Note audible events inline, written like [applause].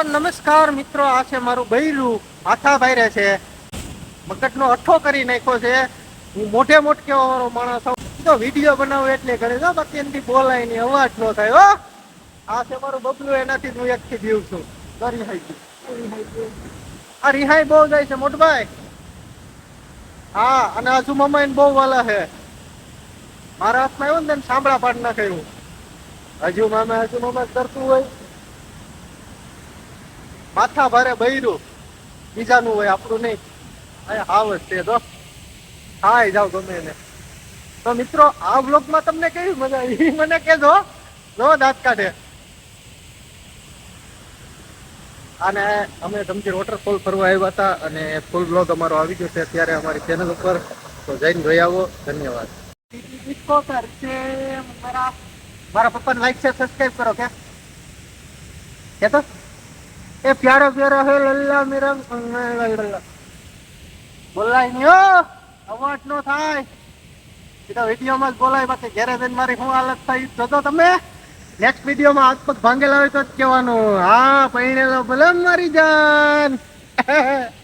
પણ નમસ્કાર મિત્રો, આ છે મારું બૈરું હાથા ભાઈરે છે. મગજનો અઠ્ઠો કરી નાખ્યો છે. હું મોઢે મોટ કેવો માણસ તો વીડિયો બનાવો એટલે કરે તો બાકી એનાથી બોલાય નહીં અવાજ ન થાય, હો. આ છે મારું બબલું, એનાથી હું એકથી જીવ છું. આ રિહાઈ બહુ જાય છે, મોટભાઈ. હા, અને હજુ મમ્મા બહુ વાલા છે. મારા હાથમાં એવું ને સાંભળા પાડ નાખ્યું હજુ મામા હજુ મમ્મા કરતું હોય. માથા ભારે બૈરું. બીજાનું હોય આપણું નહીં. અરે હાવ છે તો હા જાવ ગમે એને. તો મિત્રો, આ વ્લોગમાં તમને કેવી મજા આવી? મને કહેજો. જો દાંત કાઢે. અને અમે ધમજી વોટરફોલ ફરવા આવ્યા હતા અને ફૂલ બ્લોગ અમારો આવી ગયો છે. અત્યારે અમારી ચેનલ ઉપર. તો જઈને જોઈ આવો. ધન્યવાદ. મારા પપ્પાને લાઈક છે સબસ્ક્રાઈબ કરો કે તો એ પ્યારો પ્યારો હે લલ્લા મેરા બોલાય નહીં અવાજ નો થાય. એ તો વિડીયોમાં જ બોલાય. બાકી ઘેરે જઈને મારી શું હાલત થઈ જોતો તમે. નેક્સ્ટ વિડીયોમાં હાથ પગ ભાંગેલા હોય તો જ કહેવાનું. હા પૈણેલો ભલે મારી જાન. [laughs]